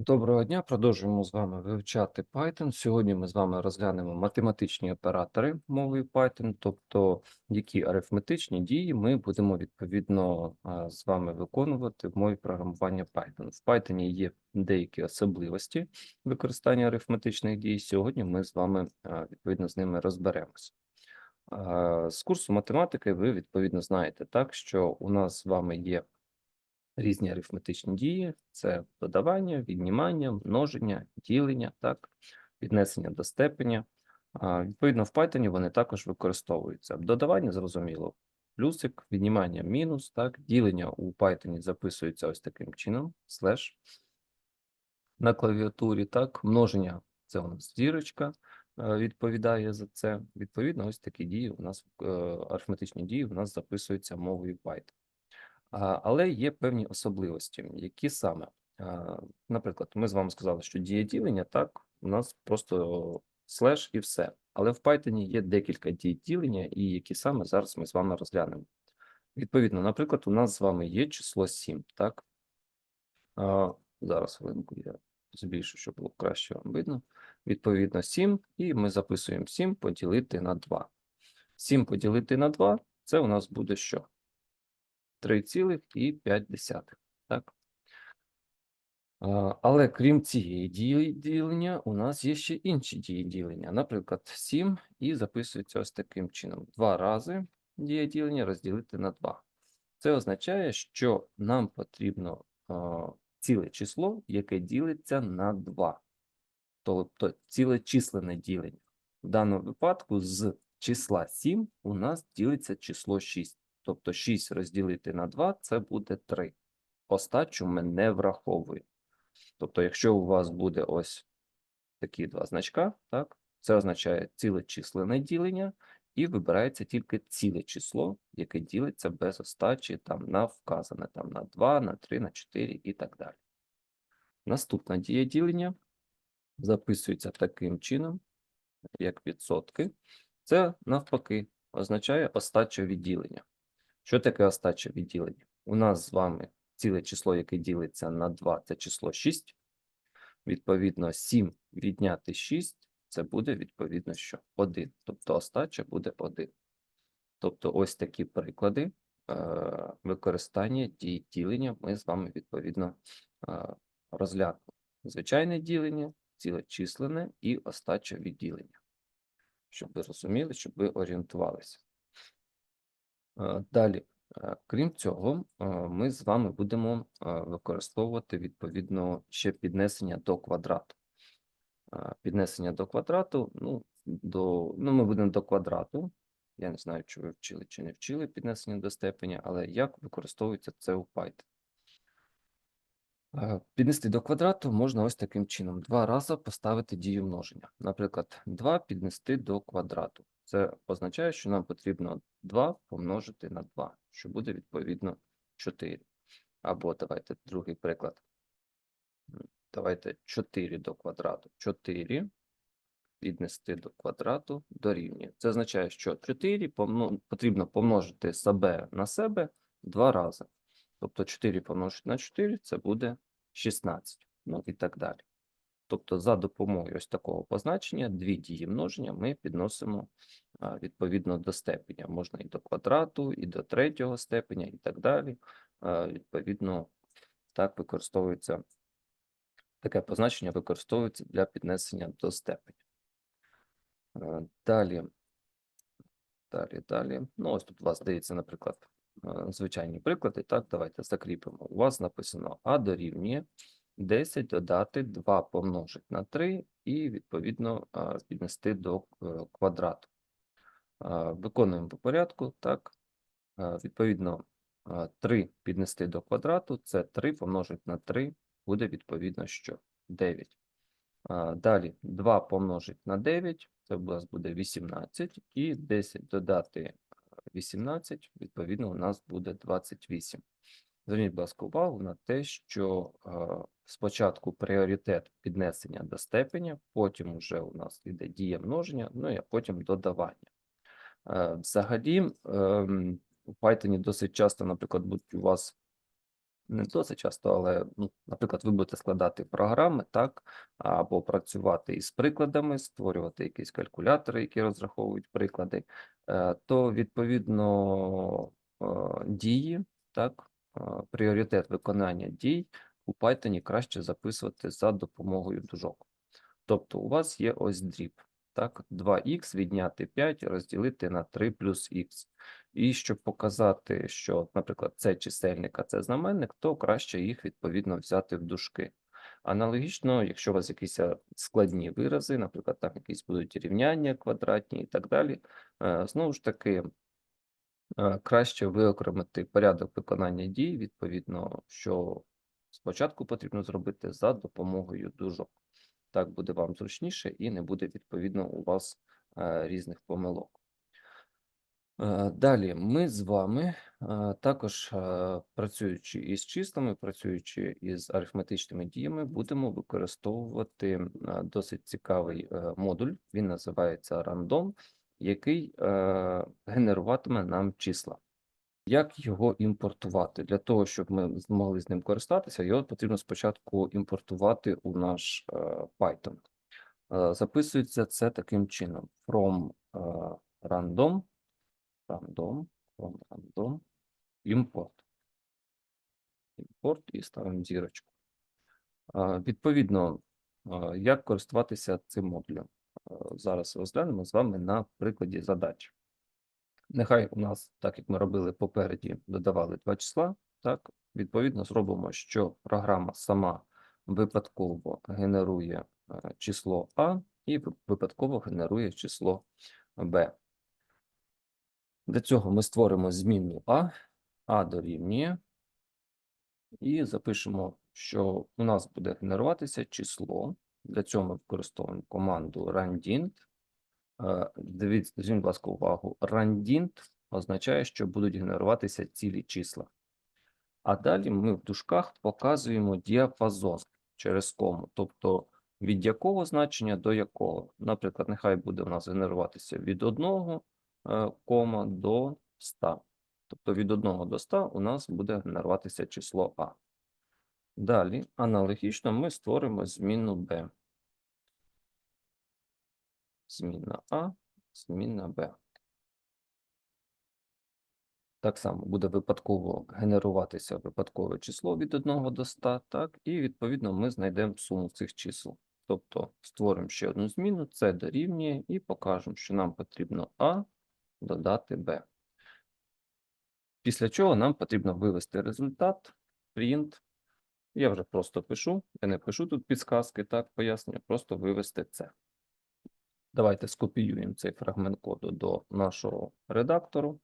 Доброго дня, продовжуємо з вами вивчати Python. Сьогодні ми з вами розглянемо математичні оператори мовою Python, тобто які арифметичні дії ми будемо відповідно з вами виконувати в мові програмування Python. В Python є деякі особливості використання арифметичних дій. Сьогодні ми з вами відповідно з ними розберемося. З курсу математики ви відповідно знаєте так, що у нас з вами є різні арифметичні дії: це додавання, віднімання, множення, ділення, так, піднесення до степеня. Відповідно, в Python вони також використовуються. Додавання зрозуміло, плюсик, віднімання мінус, так, ділення у Python записується ось таким чином, слеш на клавіатурі, так, множення це у нас зірочка е, відповідає за це. Відповідно, ось такі дії у нас, е, арифметичні дії у нас записуються мовою Python. Але є певні особливості, які саме, наприклад, ми з вами сказали, що дієділення, так, у нас просто слеш і все. Але в Python є декілька дій ділення, і які саме зараз ми з вами розглянемо. Відповідно, наприклад, у нас з вами є число 7, так? Зараз хвилинку я збільшу, щоб було краще вам видно. Відповідно, 7, і ми записуємо 7 поділити на 2. 7 поділити на 2 – це у нас буде що? 3,5. Так? Але крім цієї дії ділення, у нас є ще інші дії ділення. Наприклад, 7 і записується ось таким чином. Два рази дія ділення розділити на 2. Це означає, що нам потрібно а, ціле число, яке ділиться на 2. Тобто ціле численне ділення. В даному випадку з числа 7 у нас ділиться число 6. Тобто 6 розділити на 2 це буде 3. Остачу ми не враховуємо. Тобто, якщо у вас буде ось такі два значка, так, це означає ціле численне ділення, і вибирається тільки ціле число, яке ділиться без остачі там, на вказане там, на 2, на 3, на 4 і так далі. Наступна дія ділення записується таким чином, як відсотки. Це навпаки означає остача відділення. Що таке остача відділення? У нас з вами ціле число, яке ділиться на 2, це число 6. Відповідно, 7 відняти 6 це буде відповідно що 1. Тобто остача буде 1. Тобто, ось такі приклади е, використання дій ділення ми з вами відповідно е, розглянули. Звичайне ділення, цілечисленне і остача відділення. Щоб ви розуміли, щоб ви орієнтувалися. Е, Далі, е, крім цього, е, ми з вами будемо використовувати відповідно ще піднесення до квадрату. Піднесення до квадрату, ну, до, ну, ми будемо до квадрату. Я не знаю, чи ви вчили чи не вчили піднесення до степеня, але як використовується це у Python. Е, Піднести до квадрату можна ось таким чином. Два рази поставити дію множення. Наприклад, 2 піднести до квадрату. Це означає, що нам потрібно 2 помножити на 2, що буде відповідно 4. Або давайте другий приклад. Давайте 4 до квадрату. 4 піднести до квадрату дорівнює. Це означає, що 4 помно- потрібно помножити себе на себе два рази. Тобто 4 помножити на 4 це буде 16, ну і так далі. Тобто за допомогою ось такого позначення дві дії множення ми підносимо відповідно до степеня. Можна і до квадрату, і до третього степеня, і так далі. Відповідно, так використовується таке позначення використовується для піднесення до степеня. Е, Далі, далі, далі. Ну, ось тут у вас дається, наприклад, звичайні приклади. Так, давайте закріпимо. У вас написано А дорівнює 10 додати 2 помножити на 3 і, відповідно, е, піднести до е, квадрату. Е, Виконуємо по порядку. Так, Е, відповідно, е, 3 піднести до квадрату це 3 помножити на 3 буде відповідно що? 9. Далі 2 помножить на 9, це у нас буде 18, і 10 додати 18, відповідно, у нас буде 28. Зверніть, будь ласка, увагу на те, що е, спочатку пріоритет піднесення до степеня, потім вже у нас йде дія множення, ну і потім додавання. Е, Взагалі, ем, у Python досить часто, наприклад, будуть у вас не досить часто, але, ну, наприклад, ви будете складати програми, так, або працювати із прикладами, створювати якісь калькулятори, які розраховують приклади, е, то відповідно е, дії, так, е, пріоритет виконання дій у Python краще записувати за допомогою дужок. Тобто у вас є ось дріб, так, 2х відняти 5 розділити на 3 плюс х. І щоб показати, що, наприклад, це чисельник, а це знаменник, то краще їх відповідно взяти в дужки. Аналогічно, якщо у вас якісь е, складні вирази, наприклад, там якісь будуть рівняння квадратні і так далі, е, знову ж таки, е, краще виокремити порядок виконання дій, відповідно, що спочатку потрібно зробити за допомогою дужок. Так буде вам зручніше і не буде відповідно у вас різних помилок. Е, Далі ми з вами е, також е, працюючи із числами, працюючи із арифметичними діями, будемо використовувати досить цікавий е, модуль. Він називається Random, який е, генеруватиме нам числа. Як його імпортувати? Для того, щоб ми змогли з ним користатися, його потрібно спочатку імпортувати у наш е, Python. Записується це таким чином: from random, from random, import. Import і ставимо зірочку. Відповідно, як користуватися цим модулем? Зараз розглянемо з вами на прикладі задач. Нехай у нас, так як ми робили попереді, додавали два числа, так, відповідно зробимо, що програма сама випадково генерує е, число А і випадково генерує число Б. Для цього ми створимо змінну А, А дорівнює, і запишемо, що у нас буде генеруватися число. Для цього ми використовуємо команду randint. Е, Дивіться, будь ласка, увагу. Randint означає, що будуть генеруватися цілі числа. А далі ми в дужках показуємо діапазон через кому, тобто від якого значення до якого. Наприклад, нехай буде у нас генеруватися від 1 е, кома до 100. Тобто від 1 до 100 у нас буде генеруватися число А. Далі, аналогічно, ми створимо зміну B. Зміна А, зміна Б. Так само буде випадково генеруватися випадкове число від 1 до 100, так, і відповідно ми знайдемо суму цих чисел. Тобто створимо ще одну зміну, це дорівнює, і покажемо, що нам потрібно А додати Б. Після чого нам потрібно вивести результат, print. Я вже просто пишу, я не пишу тут підсказки, так, пояснюю, просто вивести це. Давайте скопіюємо цей фрагмент коду до нашого редактору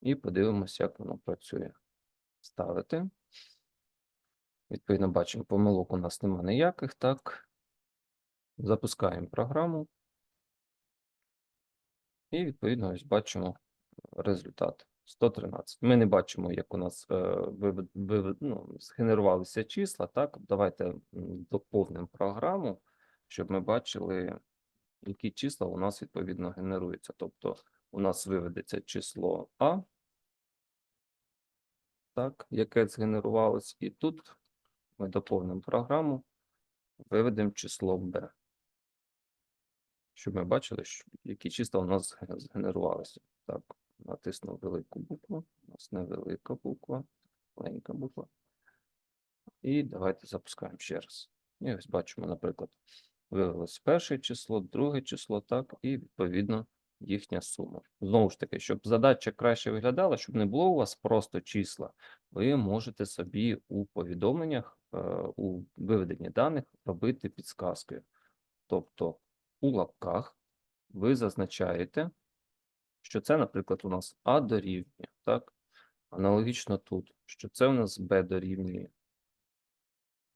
і подивимося, як воно працює. Ставити. Відповідно, бачимо, помилок у нас немає ніяких. Так. Запускаємо програму. І, відповідно, ось бачимо результат 113. Ми не бачимо, як у нас е, вивед- вивед- ну, згенерувалися числа. Так, давайте доповнимо програму, щоб ми бачили, які числа у нас відповідно генеруються. Тобто у нас виведеться число А, так, яке згенерувалось, і тут ми доповнимо програму, виведемо число b, щоб ми бачили, що, які числа у нас згенерувалися. Так, натисну велику букву, у нас невелика буква, маленька буква. І давайте запускаємо ще раз. І ось бачимо, наприклад, виявилось перше число, друге число, так, і відповідно їхня сума. Знову ж таки, щоб задача краще виглядала, щоб не було у вас просто числа, ви можете собі у повідомленнях, е, у виведенні даних робити підсказки. Тобто у лапках ви зазначаєте, що це, наприклад, у нас А дорівнює, так? Аналогічно тут, що це у нас Б дорівнює,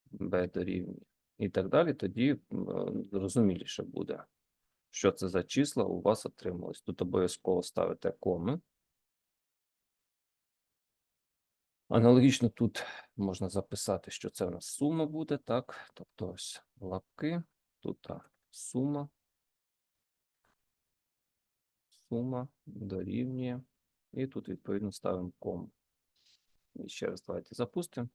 Б дорівнює і так далі, тоді зрозуміліше буде, що це за числа у вас отрималось. Тут обов'язково ставите коми. Аналогічно тут можна записати, що це у нас сума буде, так? Тобто ось лапки, тут сума. Сума дорівнює. І тут відповідно ставимо кому. І ще раз давайте запустимо.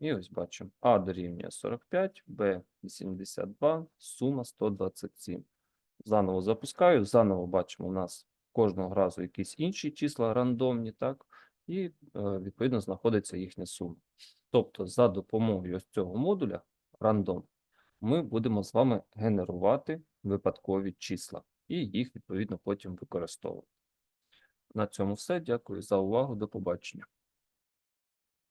І ось бачимо, А дорівнює 45, Б 82, сума 127. Заново запускаю, заново бачимо, у нас кожного разу якісь інші числа рандомні, так? І е, відповідно знаходиться їхня сума. Тобто, за допомогою ось цього модуля рандом ми будемо з вами генерувати випадкові числа і їх відповідно потім використовувати. На цьому все. Дякую за увагу. До побачення.